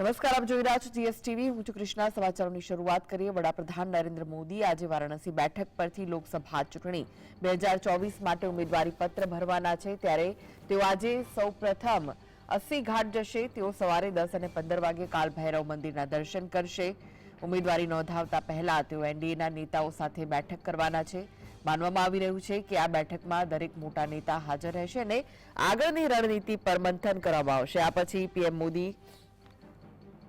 નમસ્કાર, આપ જોઈ રહ્યા છો જીએસટીવી. હું છું કૃષ્ણા. સમાચારોની શરૂઆત કરીએ. વડાપ્રધાન નરેન્દ્ર મોદી આજે વારાણસી બેઠક પરથી લોકસભા ચૂંટણી. બે હજાર ચોવીસ માટે ભરવાના છે. ત્યારે તેઓ આજે સૌ પ્રથમ ઘાટ જશે. તેઓ સવારે દસ અને પંદર વાગે કાલ ભૈરવ મંદિરના દર્શન કરશે. ઉમેદવારી નોંધાવતા પહેલા તેઓ એનડીએના નેતાઓ સાથે બેઠક કરવાના છે. માનવામાં આવી રહ્યું છે કે આ બેઠકમાં દરેક મોટા નેતા હાજર રહેશે અને આગળની રણનીતિ પર મંથન કરવામાં આવશે. આ પછી પીએમ મોદી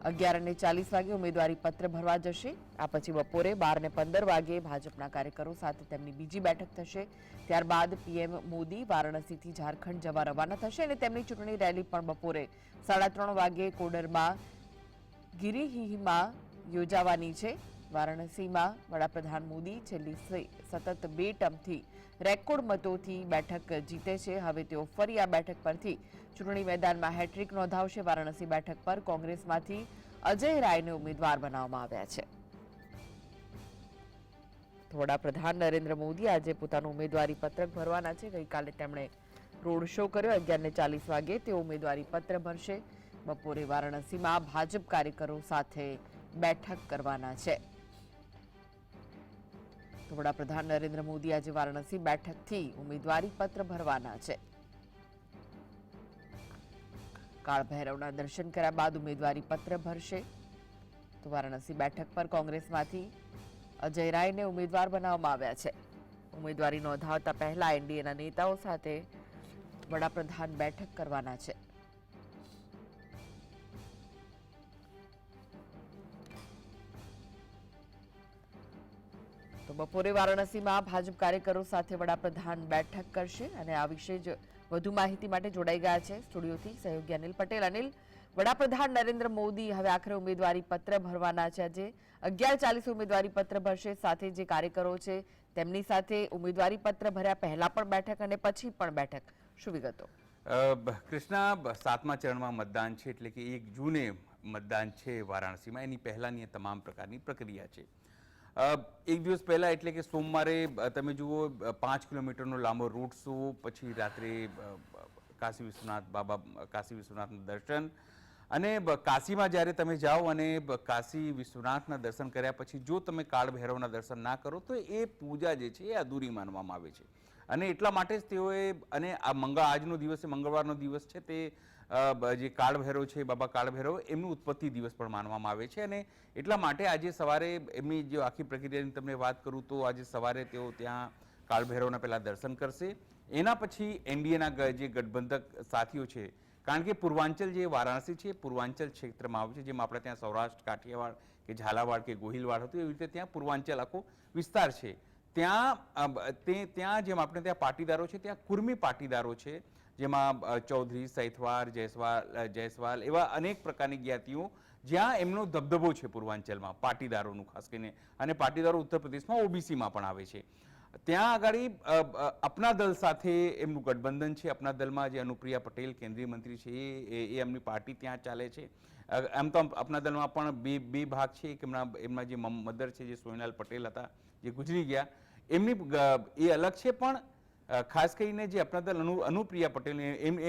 અગિયાર અને ચાલીસ વાગે ઉમેદવારી પત્ર ભરવા જશે. આ પછી બપોરે બાર ને પંદર વાગે ભાજપના કાર્યકરો સાથે તેમની બીજી બેઠક થશે. ત્યારબાદ પીએમ મોદી વારાણસીથી ઝારખંડ જવા રવાના થશે અને તેમની ચૂંટણી રેલી પણ બપોરે સાડા ત્રણ વાગે કોડરમાં ગિરિહીમાં યોજાવાની છે. વારાણસીમાં વડાપ્રધાન મોદી છેલ્લી સતત બે ટર્મથી રેકોર્ડ મતોથી બેઠક જીતે છે. હવે તેઓ ફરી આ બેઠક પરથી ચૂંટણી મેદાનમાં હેટ્રિક નોંધાવશે. વારાણસી બેઠક પર કોંગ્રેસમાંથી અજય રાયને ઉમેદવાર બનાવવામાં આવ્યા છે. વડાપ્રધાન નરેન્દ્ર મોદી આજે પોતાનું ઉમેદવારી પત્રક ભરવાના છે. ગઈકાલે તેમણે રોડ શો કર્યો. અગિયાર ને ચાલીસ વાગે તેઓ ઉમેદવારી પત્ર ભરશે. બપોરે વારાણસીમાં ભાજપ કાર્યકરો સાથે બેઠક કરવાના છે. તો વડાપ્રધાન નરેન્દ્ર મોદી આજે વારાણસી બેઠકથી ઉમેદવારી પત્ર ભરવાના છે. કાળભૈરવના દર્શન કર્યા બાદ ઉમેદવારી પત્ર ભરશે. તો વારાણસી બેઠક પર કોંગ્રેસમાંથી અજય રાયને ઉમેદવાર બનાવવામાં આવ્યા છે. ઉમેદવારી નોંધાવતા પહેલા એનડીએના નેતાઓ સાથે વડાપ્રધાન બેઠક કરવાના છે. તો બપોરે વારાણસીમાં ભાજપ કાર્યકરો સાથે વડાપ્રધાન બેઠક કરશે અને આ વિશે જ વધુ માહિતી માટે જોડાઈ ગયા છે સ્ટુડિયોથી સહયોગી અનિલ પટેલ. અનિલ, વડાપ્રધાન નરેન્દ્ર મોદી હવે આખરે ઉમેદવારી પત્ર ભરવાના છે. આજે અગિયાર ચાલીસ ઉમેદવારી પત્ર ભરશે. સાથે જે કાર્યકરો છે તેમની સાથે ઉમેદવારી પત્ર ભર્યા પહેલા પણ બેઠક અને પછી પણ બેઠક. શું વિગતો? કૃષ્ણા સાતમા ચરણમાં મતદાન છે એટલે કે એક જૂને મતદાન છે વારાણસીમાં. એની પહેલાંની તમામ પ્રકારની પ્રક્રિયા છે. એક દિવસ પહેલાં એટલે કે સોમવારે તમે જુઓ પાંચ કિલોમીટરનો લાંબો રૂટ શો પછી રાત્રે કાશી વિશ્વનાથ બાબા કાશી વિશ્વનાથનું દર્શન. અને કાશીમાં જ્યારે તમે જાઓ અને કાશી વિશ્વનાથના દર્શન કર્યા પછી જો તમે કાળ ભૈરવના દર્શન ના કરો, તો એ પૂજા જે છે એ અધૂરી માનવામાં આવે છે. અને એટલા માટે જ તેઓએ, અને આ મંગળ આજનો દિવસ મંગળવારનો દિવસ છે, તે જે કાળભૈરવ છે, બાબા કાળભૈરવ, એમનું ઉત્પત્તિ દિવસ પણ માનવામાં આવે છે અને એટલા માટે આજે સવારે એમની જે આખી પ્રક્રિયાની તમને વાત કરું તો આજે સવારે તેઓ ત્યાં કાળભૈરવના પહેલાં દર્શન કરશે. એના પછી એનડીએના જે ગઠબંધક સાથીઓ છે, કારણ કે પૂર્વાંચલ જે વારાણસી છે, પૂર્વાંચલ ક્ષેત્રમાં આવે છે, જેમ આપણે ત્યાં સૌરાષ્ટ્ર, કાઠિયાવાડ કે ઝાલાવાડ કે ગોહિલવાડ હતું, એવી રીતે ત્યાં પૂર્વાંચલ આખો વિસ્તાર છે. ત્યાં તે, ત્યાં જેમ આપણે ત્યાં પાટીદારો છે, ત્યાં કુર્મી પાટીદારો છે જેમાં ચૌધરી, સૈથવાર, જયસ્વાલ જયસવાલ એવા અનેક પ્રકારની જ્ઞાતિઓ જ્યાં એમનો દબદબો છે પૂર્વાંચલમાં, પાટીદારોનું ખાસ કરીને. અને પાટીદારો ઉત્તર પ્રદેશમાં ઓબીસીમાં પણ આવે છે. ત્યાં આગળ અપના દલ સાથે એમનું ગઠબંધન છે. અપના દલમાં જે અનુપ્રિયા પટેલ, કેન્દ્રીય મંત્રી છે, એ- એ એમની પાર્ટી ત્યાં ચાલે છે. એમ તો અપના દલમાં પણ બે બે ભાગ છે. એક એમના એમના જે મધર છે, જે સોનલાલ પટેલ હતા, જે ગુજરી ગયા. એમની એ અલગ છે, પણ ખાસ કરીને જે અપના દલ અનુ, અનુપ્રિયા પટેલ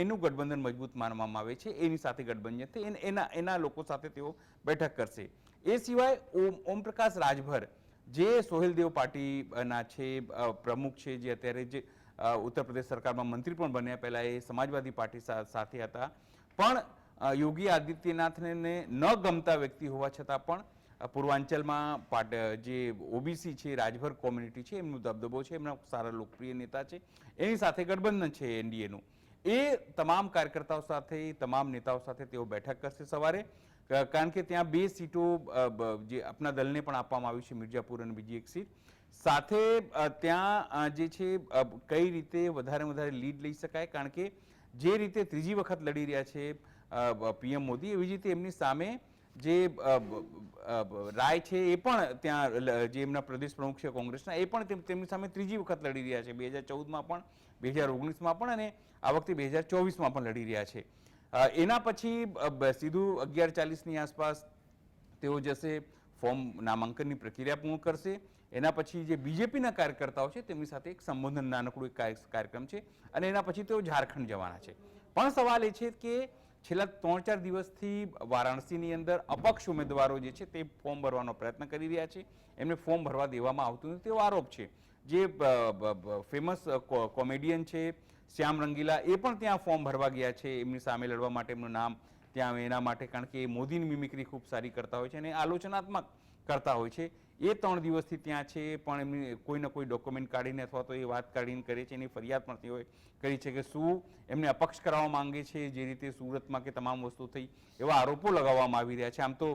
એનું ગઠબંધન મજબૂત માનવામાં આવે છે, એની સાથે ગઠબંધન છે એના એના લોકો સાથે તેઓ બેઠક કરશે. એ સિવાય ઓમ, ઓમપ્રકાશ રાજભર, જે સોહેલદેવ પાર્ટીના છે પ્રમુખ છે, જે અત્યારે જે ઉત્તર પ્રદેશ સરકારમાં મંત્રી પણ બન્યા, પહેલાં એ સમાજવાદી પાર્ટી સાથે હતા. પણ યોગી આદિત્યનાથને ન ગમતા વ્યક્તિ હોવા છતાં પણ પૂર્વાંચલમાં પાટ જે ઓબીસી છે, રાજભર કોમ્યુનિટી છે, એમનો દબદબો છે, એમના સારા લોકપ્રિય નેતા છે, એની સાથે ગઠબંધન છે એનડીએનું. એ તમામ કાર્યકર્તાઓ સાથે, તમામ નેતાઓ સાથે તેઓ બેઠક કરશે સવારે કારણ કે ત્યાં બે સીટો જે આપના દલને પણ આપવામાં આવી છે મિર્જાપુર અને બીજી એક સીટ. સાથે ત્યાં જે છે કઈ રીતે વધારે વધારે લીડ લઈ શકાય, કારણ કે જે રીતે ત્રીજી વખત લડી રહ્યા છે પીએમ મોદી, એવી રીતે એમની સામે જે રાય છે એ પણ ત્યાં જે એમના પ્રદેશ પ્રમુખ છે કોંગ્રેસના, એ પણ તેમની સામે ત્રીજી વખત લડી રહ્યા છે. બે હજાર ચૌદમાં પણ, બે હજાર ઓગણીસમાં પણ અને આ વખતે બે હજાર ચોવીસમાં પણ લડી રહ્યા છે. એના પછી સીધું અગિયાર ચાલીસની આસપાસ તેઓ જશે, ફોર્મ નામાંકનની પ્રક્રિયા પૂર્ણ કરશે. એના પછી જે બીજેપીના કાર્યકર્તાઓ છે તેમની સાથે એક સંબોધન નાનકડું એક કાર્યક્રમ છે અને એના પછી તેઓ ઝારખંડ જવાના છે. પણ સવાલ એ છે કે છેલ્લા ત્રણ ચાર દિવસથી વારાણસીની અંદર અપક્ષ ઉમેદવારો જે છે તે ફોર્મ ભરવાનો પ્રયત્ન કરી રહ્યા છે. એમને ફોર્મ ભરવા દેવામાં આવતું નથી તેવો આરોપ છે. જે ફેમસ કોમેડિયન છે, શ્યામ રંગીલા એ પણ ત્યાં ફોર્મ ભરવા ગયા છે. એમની સામે લડવા માટે એમનું નામ ત્યાં એના માટે કારણ કે એ મોદીની મિમિક્રી ખૂબ સારી કરતા હોય છે અને આલોચનાત્મક કરતા હોય છે. એ ત્રણ દિવસથી ત્યાં છે, પણ એમની કોઈને કોઈ ડોક્યુમેન્ટ કાઢીને અથવા તો એ વાત કાઢીને કરે છે, એની ફરિયાદ પણ તેઓએ કરી છે કે શું એમને અપક્ષ કરાવવા માંગે છે, જે રીતે સુરતમાં કે તમામ વસ્તુ થઈ, એવા આરોપો લગાવવામાં આવી રહ્યા છે. આમ તો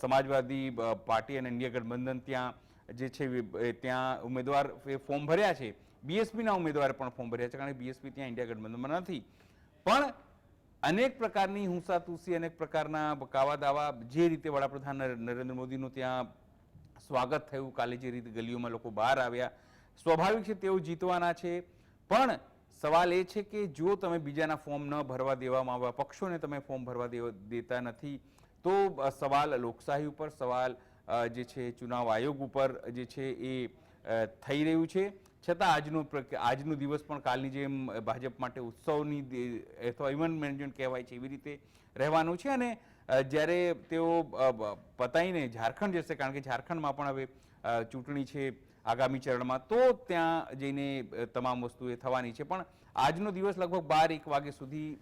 સમાજવાદી પાર્ટી અને ઇન્ડિયા ગઠબંધન ત્યાં જે છે ત્યાં ઉમેદવાર ફોર્મ ભર્યા છે. બીએસપીના ઉમેદવારે પણ ફોર્મ ભર્યા છે, કારણ કે બીએસપી ત્યાં ઇન્ડિયા ગઠબંધનમાં નથી. પણ અનેક પ્રકારની હુંસાતુસી, અનેક પ્રકારના કાવા દાવા જે રીતે વડાપ્રધાન નર- નરેન્દ્ર મોદીનું ત્યાં સ્વાગત થયું, કાલે જે રીતે ગલીઓમાં લોકો બહાર આવ્યા. સ્વાભાવિક છે તેઓ જીતવાના છે. પણ સવાલ એ છે કે જો તમે બીજાના ફોર્મ ન ભરવા દેવામાં આવ્યા, પક્ષોને તમે ફોર્મ ભરવા દેતા નથી, તો સવાલ લોકશાહી ઉપર, સવાલ જે છે ચુનાવ આયોગ ઉપર જે છે એ થઈ રહ્યું છે. છતાં આજનો આજનો દિવસ પણ કાલની જેમ ભાજપ માટે ઉત્સવની અથવા ઇવેન્ટ મેનેજમેન્ટ કહેવાય છે, એવી રીતે રહેવાનું છે. અને જ્યારે તેઓ પતાઈને ઝારખંડ જશે, કારણ કે ઝારખંડમાં પણ હવે ચૂંટણી છે આગામી ચરણમાં, તો ત્યાં જઈને તમામ વસ્તુ એ થવાની છે. પણ આજનો દિવસ લગભગ બાર, એક વાગે સુધી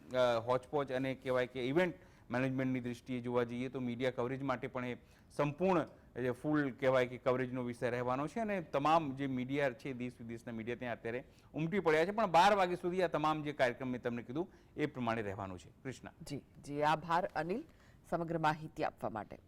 હોચપોચ અને કહેવાય કે ઇવેન્ટ મેનેજમેન્ટની દૃષ્ટિએ જોવા જઈએ તો મીડિયા કવરેજ માટે પણ એ સંપૂર્ણ જે ફૂલ કહેવાય કે કવરેજનો વિષય રહેવાનો છે અને તમામ જે મીડિયા છે, દેશ વિદેશના મીડિયા ત્યાં અત્યારે ઉમટી પડ્યા છે. પણ બાર વાગ્યા સુધી આ તમામ જે કાર્યક્રમ મેં તમને કીધું એ પ્રમાણે રહેવાનું છે. કૃષ્ણ. જી જી, આભાર અનિલ સમગ્ર માહિતી આપવા માટે.